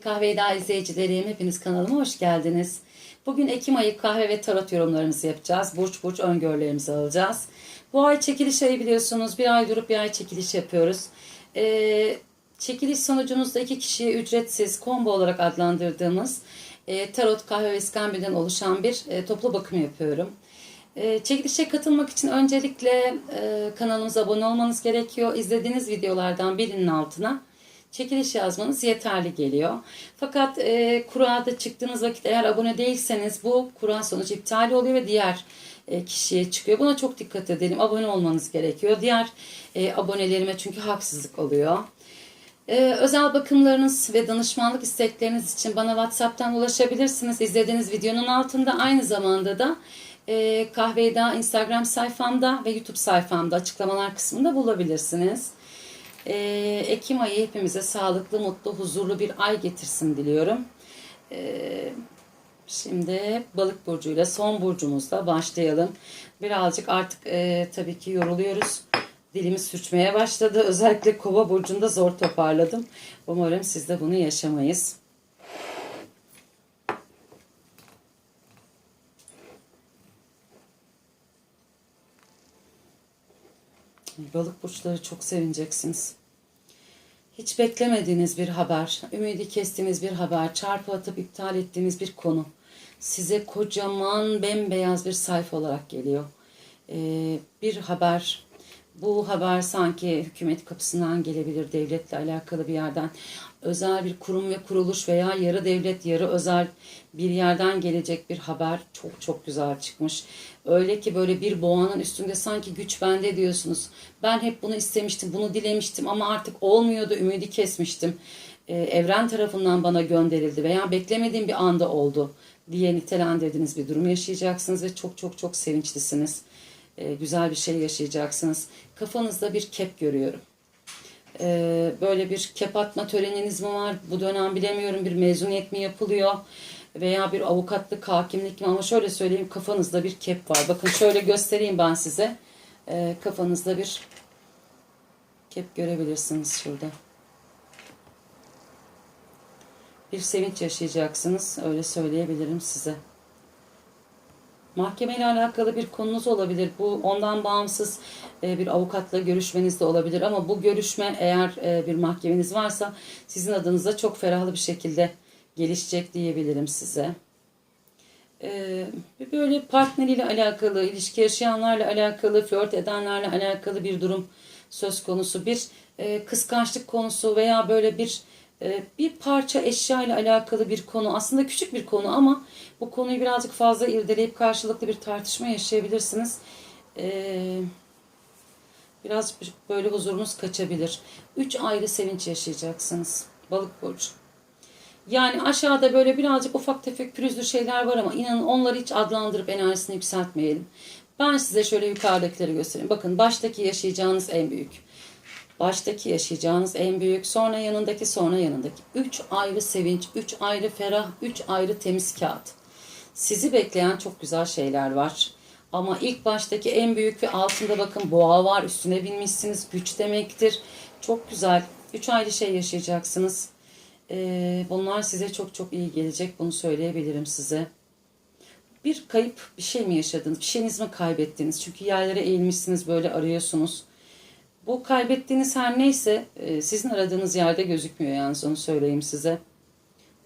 Kahve daha izleyicilerim, hepiniz kanalıma hoş geldiniz. Bugün Ekim ayı kahve ve tarot yorumlarımızı yapacağız. Burç burç öngörülerimizi alacağız. Bu ay çekiliş ayı biliyorsunuz. Bir ay durup bir ay çekiliş yapıyoruz. Ee, çekiliş sonucumuzda iki kişiye ücretsiz combo olarak adlandırdığımız e, tarot, kahve ve iskambilden oluşan bir e, toplu bakım yapıyorum. E, çekilişe katılmak için öncelikle e, kanalımıza abone olmanız gerekiyor. İzlediğiniz videolardan birinin altına çekiliş yazmanız yeterli geliyor. Fakat e, kurada çıktığınız vakit eğer abone değilseniz bu kura sonucu iptal oluyor ve diğer e, kişiye çıkıyor. Buna çok dikkat edelim. Abone olmanız gerekiyor. Diğer e, abonelerime çünkü haksızlık oluyor. Ee, özel bakımlarınız ve danışmanlık istekleriniz için bana WhatsApp'tan ulaşabilirsiniz. İzlediğiniz videonun altında aynı zamanda da e, Kahveyda Instagram sayfamda ve YouTube sayfamda açıklamalar kısmında bulabilirsiniz. Ee, Ekim ayı hepimize sağlıklı, mutlu, huzurlu bir ay getirsin diliyorum. Ee, Şimdi balık burcuyla son burcumuzla başlayalım. Birazcık artık e, tabii ki yoruluyoruz. Dilimiz sürçmeye başladı. Özellikle kova burcunda zor toparladım. Umarım siz de bunu yaşamayız. Balık burçları çok sevineceksiniz. Hiç beklemediğiniz bir haber, ümidi kestiğiniz bir haber, çarpı atıp iptal ettiğiniz bir konu size kocaman bembeyaz bir sayfa olarak geliyor. Ee, bir haber, bu haber sanki hükümet kapısından gelebilir, devletle alakalı bir yerden. Özel bir kurum ve kuruluş veya yarı devlet, yarı özel bir yerden gelecek bir haber çok çok güzel çıkmış. Öyle ki böyle bir boğanın üstünde sanki güç bende diyorsunuz. Ben hep bunu istemiştim, bunu dilemiştim ama artık olmuyordu, ümidi kesmiştim. Ee, evren tarafından bana gönderildi veya beklemediğim bir anda oldu diye nitelendirdiğiniz bir durum yaşayacaksınız ve çok çok çok sevinçlisiniz. Ee, güzel bir şey yaşayacaksınız. Kafanızda bir kep görüyorum. Ee, böyle bir kep atma töreniniz mi var? Bu dönem bilemiyorum bir mezuniyet mi yapılıyor? Veya bir avukatlık, hakimlik mi? Ama şöyle söyleyeyim kafanızda bir kep var. Bakın şöyle göstereyim ben size. Ee, kafanızda bir kep görebilirsiniz şurada. Bir sevinç yaşayacaksınız. Öyle söyleyebilirim size. Mahkemeyle alakalı bir konunuz olabilir. Bu ondan bağımsız e, bir avukatla görüşmeniz de olabilir. Ama bu görüşme eğer e, bir mahkemeniz varsa sizin adınıza çok ferahlı bir şekilde gelişecek diyebilirim size. E, böyle partneriyle alakalı, ilişki yaşayanlarla alakalı, flört edenlerle alakalı bir durum söz konusu. Bir kıskançlık konusu veya böyle bir bir parça eşya ile alakalı bir konu. Aslında küçük bir konu ama bu konuyu birazcık fazla irdeleyip karşılıklı bir tartışma yaşayabilirsiniz. Ee, biraz böyle huzurunuz kaçabilir. Üç ayrı sevinç yaşayacaksınız. Balık burcu. Yani aşağıda böyle birazcık ufak tefek pürüzlü şeyler var ama inanın onları hiç adlandırıp enerjisini yükseltmeyelim. Ben size şöyle yukarıdakileri göstereyim. Bakın baştaki yaşayacağınız en büyük. Baştaki yaşayacağınız en büyük, sonra yanındaki, sonra yanındaki. Üç ayrı sevinç, üç ayrı ferah, üç ayrı temiz kağıt. Sizi bekleyen çok güzel şeyler var. Ama ilk baştaki en büyük ve altında bakın boğa var. Üstüne binmişsiniz. Güç demektir. Çok güzel. Üç ayrı şey yaşayacaksınız. Ee, bunlar size çok çok iyi gelecek. Bunu söyleyebilirim size. Bir kayıp bir şey mi yaşadınız? Bir şeyiniz mi kaybettiniz? Çünkü yerlere eğilmişsiniz böyle arıyorsunuz. Bu kaybettiğiniz her neyse e, sizin aradığınız yerde gözükmüyor yalnız onu söyleyeyim size.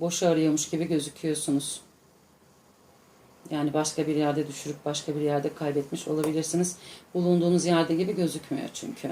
Boş arıyormuş gibi gözüküyorsunuz. Yani başka bir yerde düşürüp başka bir yerde kaybetmiş olabilirsiniz. Bulunduğunuz yerde gibi gözükmüyor çünkü.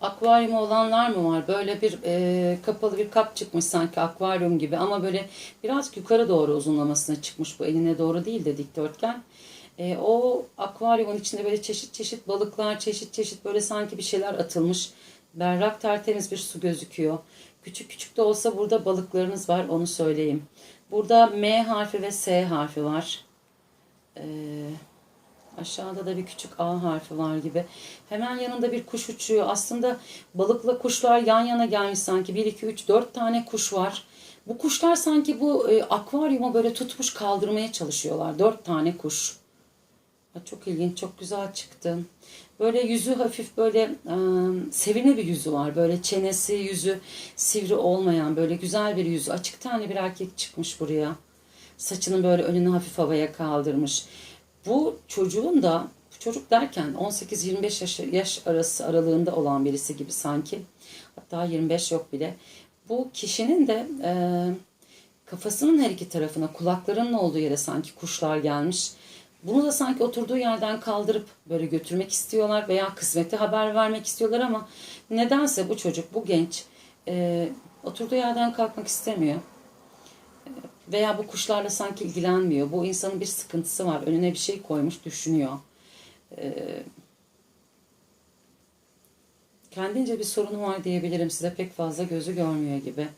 Akvaryum olanlar mı var? Böyle bir e, kapalı bir kap çıkmış sanki akvaryum gibi ama böyle biraz yukarı doğru uzunlamasına çıkmış bu eline doğru değil de dikdörtgen. E, o akvaryumun içinde böyle çeşit çeşit balıklar, çeşit çeşit böyle sanki bir şeyler atılmış. Berrak tertemiz bir su gözüküyor. Küçük küçük de olsa burada balıklarınız var onu söyleyeyim. Burada M harfi ve S harfi var. Ee, aşağıda da bir küçük A harfi var gibi. Hemen yanında bir kuş uçuyor. Aslında balıkla kuşlar yan yana gelmiş sanki. 1, 2, 3, 4 tane kuş var. Bu kuşlar sanki bu e, akvaryumu böyle tutmuş kaldırmaya çalışıyorlar. 4 tane kuş. Çok ilginç, çok güzel çıktı. Böyle yüzü hafif böyle e, sevimli bir yüzü var. Böyle çenesi, yüzü sivri olmayan böyle güzel bir yüzü. Açık tane bir erkek çıkmış buraya. Saçını böyle önünü hafif havaya kaldırmış. Bu çocuğun da çocuk derken 18-25 yaş, yaş arası aralığında olan birisi gibi sanki. Hatta 25 yok bile. Bu kişinin de e, kafasının her iki tarafına kulaklarının olduğu yere sanki kuşlar gelmiş. Bunu da sanki oturduğu yerden kaldırıp böyle götürmek istiyorlar veya kısmeti haber vermek istiyorlar ama nedense bu çocuk, bu genç e, oturduğu yerden kalkmak istemiyor. E, Veya bu kuşlarla sanki ilgilenmiyor. Bu insanın bir sıkıntısı var. Önüne bir şey koymuş, düşünüyor. E, kendince bir sorunu var diyebilirim size. Pek fazla gözü görmüyor gibi.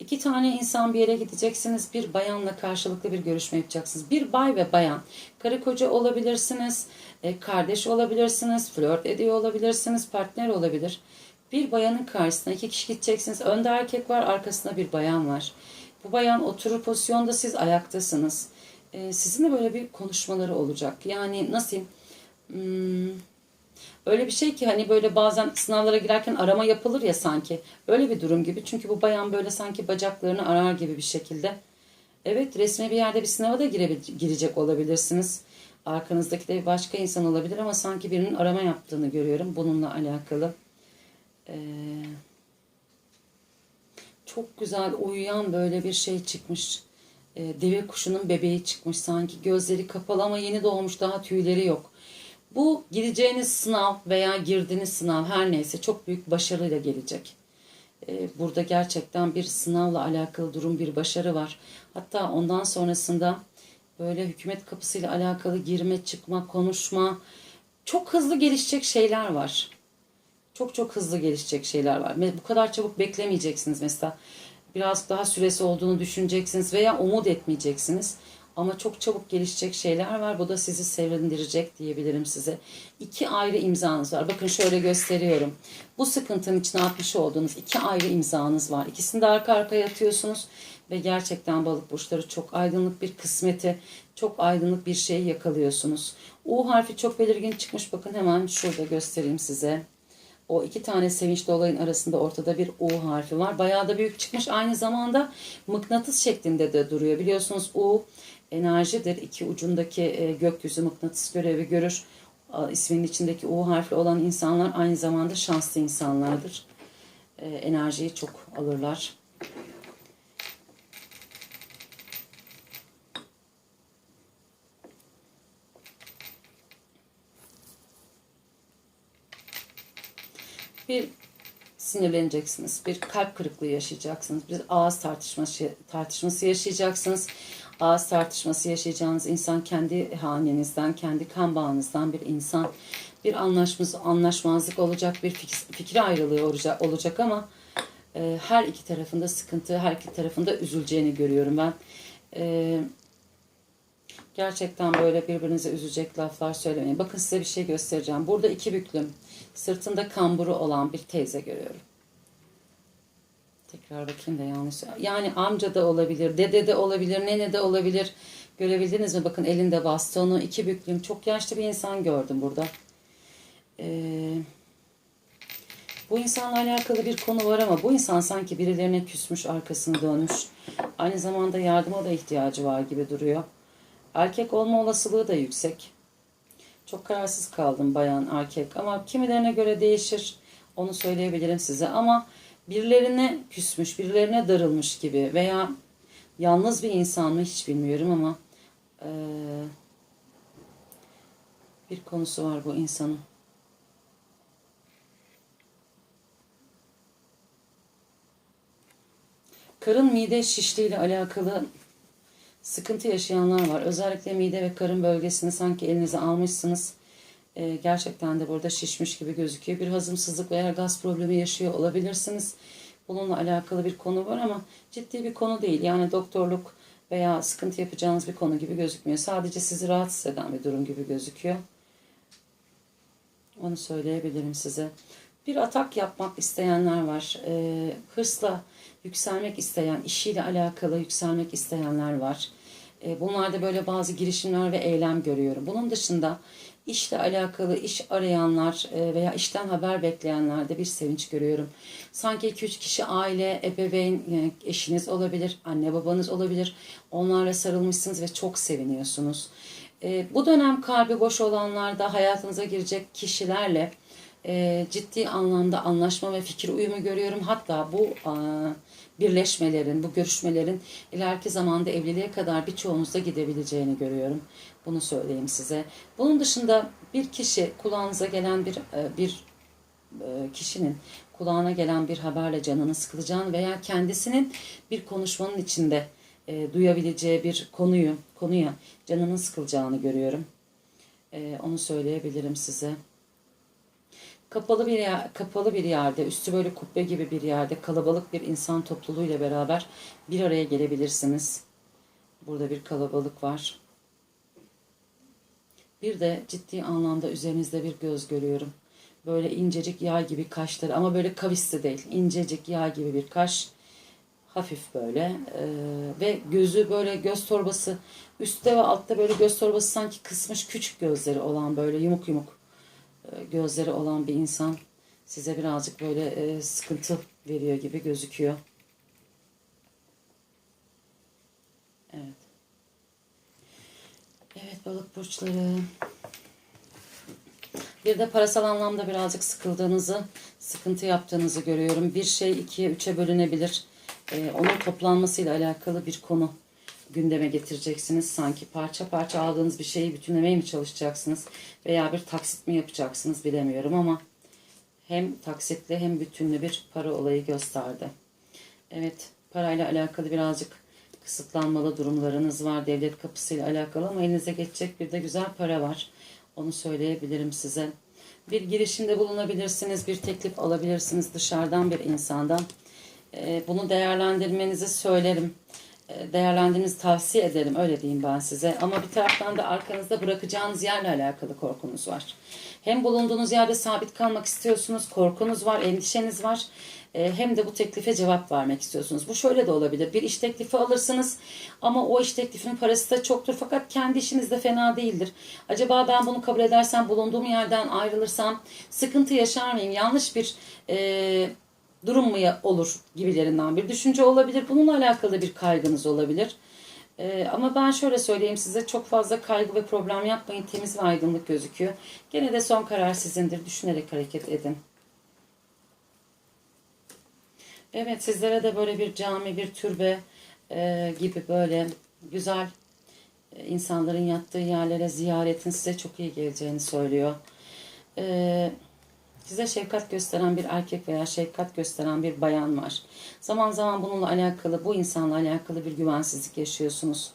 İki tane insan bir yere gideceksiniz. Bir bayanla karşılıklı bir görüşme yapacaksınız. Bir bay ve bayan. Karı koca olabilirsiniz. e, Kardeş olabilirsiniz. Flört ediyor olabilirsiniz. Partner olabilir. Bir bayanın karşısına iki kişi gideceksiniz. Önde erkek var. Arkasında bir bayan var. Bu bayan oturur pozisyonda siz ayaktasınız. E, Sizinle böyle bir konuşmaları olacak. Yani nasıl? Hmm, Öyle bir şey ki hani böyle bazen sınavlara girerken arama yapılır ya sanki. Öyle bir durum gibi. Çünkü bu bayan böyle sanki bacaklarını arar gibi bir şekilde. Evet resmi bir yerde bir sınava da girecek olabilirsiniz. Arkanızdaki de başka insan olabilir ama sanki birinin arama yaptığını görüyorum bununla alakalı. Ee, çok güzel uyuyan böyle bir şey çıkmış. Ee, deve kuşunun bebeği çıkmış sanki. Gözleri kapalı ama yeni doğmuş daha tüyleri yok. Bu gideceğiniz sınav veya girdiğiniz sınav her neyse çok büyük başarıyla gelecek. Ee, Burada gerçekten bir sınavla alakalı durum bir başarı var. Hatta ondan sonrasında böyle hükümet kapısıyla alakalı girme, çıkma, konuşma çok hızlı gelişecek şeyler var. Çok çok hızlı gelişecek şeyler var. Bu kadar çabuk beklemeyeceksiniz mesela. Biraz daha süresi olduğunu düşüneceksiniz veya umut etmeyeceksiniz. Ama çok çabuk gelişecek şeyler var. Bu da sizi sevindirecek diyebilirim size. İki ayrı imzanız var. Bakın şöyle gösteriyorum. Bu sıkıntının içine atmış olduğunuz iki ayrı imzanız var. İkisini de arka arkaya atıyorsunuz. Ve gerçekten balık burçları çok aydınlık bir kısmeti, çok aydınlık bir şeyi yakalıyorsunuz. U harfi çok belirgin çıkmış. Bakın hemen şurada göstereyim size. O iki tane sevinçli olayın arasında ortada bir U harfi var. Bayağı da büyük çıkmış. Aynı zamanda mıknatıs şeklinde de duruyor. Biliyorsunuz U enerjidir. İki ucundaki e, gökyüzü mıknatıs görevi görür. A, İsminin içindeki U harfli olan insanlar aynı zamanda şanslı insanlardır. E, enerjiyi çok alırlar. bir sinirleneceksiniz. Bir kalp kırıklığı yaşayacaksınız. Bir ağız tartışması tartışması yaşayacaksınız. Ağız tartışması yaşayacağınız insan kendi hanenizden, kendi kan bağınızdan bir insan. Bir anlaşmaz, anlaşmazlık olacak, bir fikir, ayrılığı olacak, olacak ama e, her iki tarafında sıkıntı, her iki tarafında üzüleceğini görüyorum ben. E, Gerçekten böyle birbirinize üzecek laflar söylemeyin. Bakın size bir şey göstereceğim. Burada iki büklüm, sırtında kamburu olan bir teyze görüyorum. Tekrar bakayım da yanlış. Yani amca da olabilir, dede de olabilir, nene de olabilir. Görebildiniz mi? Bakın elinde bastonu, iki büklüm. Çok yaşlı bir insan gördüm burada. Ee, bu insanla alakalı bir konu var ama bu insan sanki birilerine küsmüş, arkasını dönmüş. Aynı zamanda yardıma da ihtiyacı var gibi duruyor. Erkek olma olasılığı da yüksek. Çok kararsız kaldım bayan erkek ama kimilerine göre değişir. Onu söyleyebilirim size ama birilerine küsmüş, birilerine darılmış gibi veya yalnız bir insan mı hiç bilmiyorum ama eee, bir konusu var bu insanın. Karın mide şişliği ile alakalı sıkıntı yaşayanlar var. Özellikle mide ve karın bölgesini sanki elinize almışsınız. Ee, gerçekten de burada şişmiş gibi gözüküyor. Bir hazımsızlık veya gaz problemi yaşıyor olabilirsiniz. Bununla alakalı bir konu var ama ciddi bir konu değil. Yani doktorluk veya sıkıntı yapacağınız bir konu gibi gözükmüyor. Sadece sizi rahatsız eden bir durum gibi gözüküyor. Onu söyleyebilirim size. Bir atak yapmak isteyenler var. Ee, hırsla yükselmek isteyen, işiyle alakalı yükselmek isteyenler var. Ee, bunlarda böyle bazı girişimler ve eylem görüyorum. Bunun dışında işle alakalı iş arayanlar e, veya işten haber bekleyenlerde bir sevinç görüyorum. Sanki 2-3 kişi aile, ebeveyn, e, eşiniz olabilir, anne babanız olabilir. Onlarla sarılmışsınız ve çok seviniyorsunuz. E, bu dönem kalbi boş olanlarda hayatınıza girecek kişilerle ciddi anlamda anlaşma ve fikir uyumu görüyorum. Hatta bu birleşmelerin, bu görüşmelerin ileriki zamanda evliliğe kadar birçoğunuzda gidebileceğini görüyorum. Bunu söyleyeyim size. Bunun dışında bir kişi kulağınıza gelen bir e, bir e, kişinin kulağına gelen bir haberle canını sıkılacağını veya kendisinin bir konuşmanın içinde e, duyabileceği bir konuyu konuya canının sıkılacağını görüyorum. E, onu söyleyebilirim size. Kapalı bir yer, kapalı bir yerde, üstü böyle kubbe gibi bir yerde kalabalık bir insan topluluğuyla beraber bir araya gelebilirsiniz. Burada bir kalabalık var. Bir de ciddi anlamda üzerinizde bir göz görüyorum. Böyle incecik yağ gibi kaşları ama böyle kavisli değil. incecik yağ gibi bir kaş. Hafif böyle ee, ve gözü böyle göz torbası üstte ve altta böyle göz torbası sanki kısmış küçük gözleri olan böyle yumuk yumuk e, gözleri olan bir insan size birazcık böyle e, sıkıntı veriyor gibi gözüküyor. Evet. Balık burçları. Bir de parasal anlamda birazcık sıkıldığınızı, sıkıntı yaptığınızı görüyorum. Bir şey ikiye, üçe bölünebilir. Ee, onun toplanmasıyla alakalı bir konu gündeme getireceksiniz. Sanki parça parça aldığınız bir şeyi bütünlemeye mi çalışacaksınız? Veya bir taksit mi yapacaksınız bilemiyorum ama hem taksitli hem bütünlü bir para olayı gösterdi. Evet parayla alakalı birazcık kısıtlanmalı durumlarınız var. Devlet kapısıyla alakalı ama elinize geçecek bir de güzel para var. Onu söyleyebilirim size. Bir girişimde bulunabilirsiniz, bir teklif alabilirsiniz dışarıdan bir insandan. Ee, Bunu değerlendirmenizi söylerim. Ee, Değerlendirmenizi tavsiye ederim, öyle diyeyim ben size. Ama bir taraftan da arkanızda bırakacağınız yerle alakalı korkunuz var. Hem bulunduğunuz yerde sabit kalmak istiyorsunuz, korkunuz var, endişeniz var. Ee, Hem de bu teklife cevap vermek istiyorsunuz. Bu şöyle de olabilir. Bir iş teklifi alırsınız ama o iş teklifinin parası da çoktur. Fakat kendi işiniz de fena değildir. Acaba ben bunu kabul edersem, bulunduğum yerden ayrılırsam sıkıntı yaşar mıyım? Yanlış bir e, durum mu olur gibilerinden bir düşünce olabilir. Bununla alakalı bir kaygınız olabilir. Ee, ama ben şöyle söyleyeyim size çok fazla kaygı ve problem yapmayın. Temiz ve aydınlık gözüküyor. Gene de son karar sizindir. Düşünerek hareket edin. Evet sizlere de böyle bir cami, bir türbe e, gibi böyle güzel e, insanların yattığı yerlere ziyaretin size çok iyi geleceğini söylüyor. Eee size şefkat gösteren bir erkek veya şefkat gösteren bir bayan var. Zaman zaman bununla alakalı, bu insanla alakalı bir güvensizlik yaşıyorsunuz.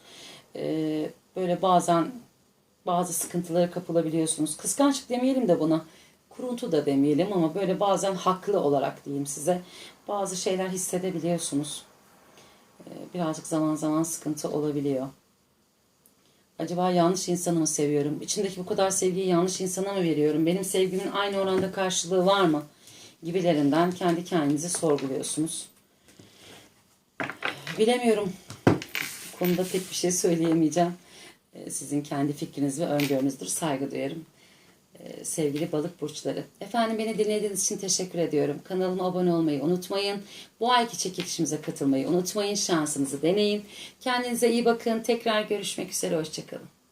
Ee, böyle bazen bazı sıkıntılara kapılabiliyorsunuz. Kıskançlık demeyelim de buna. Kuruntu da demeyelim ama böyle bazen haklı olarak diyeyim size. Bazı şeyler hissedebiliyorsunuz. Ee, birazcık zaman zaman sıkıntı olabiliyor. Acaba yanlış insanı mı seviyorum? İçindeki bu kadar sevgiyi yanlış insana mı veriyorum? Benim sevgimin aynı oranda karşılığı var mı? Gibilerinden kendi kendinizi sorguluyorsunuz. Bilemiyorum. Bu konuda pek bir şey söyleyemeyeceğim. Ee, Sizin kendi fikriniz ve öngörünüzdür. Saygı duyarım. Sevgili balık burçları. Efendim beni dinlediğiniz için teşekkür ediyorum. Kanalıma abone olmayı unutmayın. Bu ayki çekilişimize katılmayı unutmayın. Şansınızı deneyin. Kendinize iyi bakın. Tekrar görüşmek üzere. Hoşçakalın.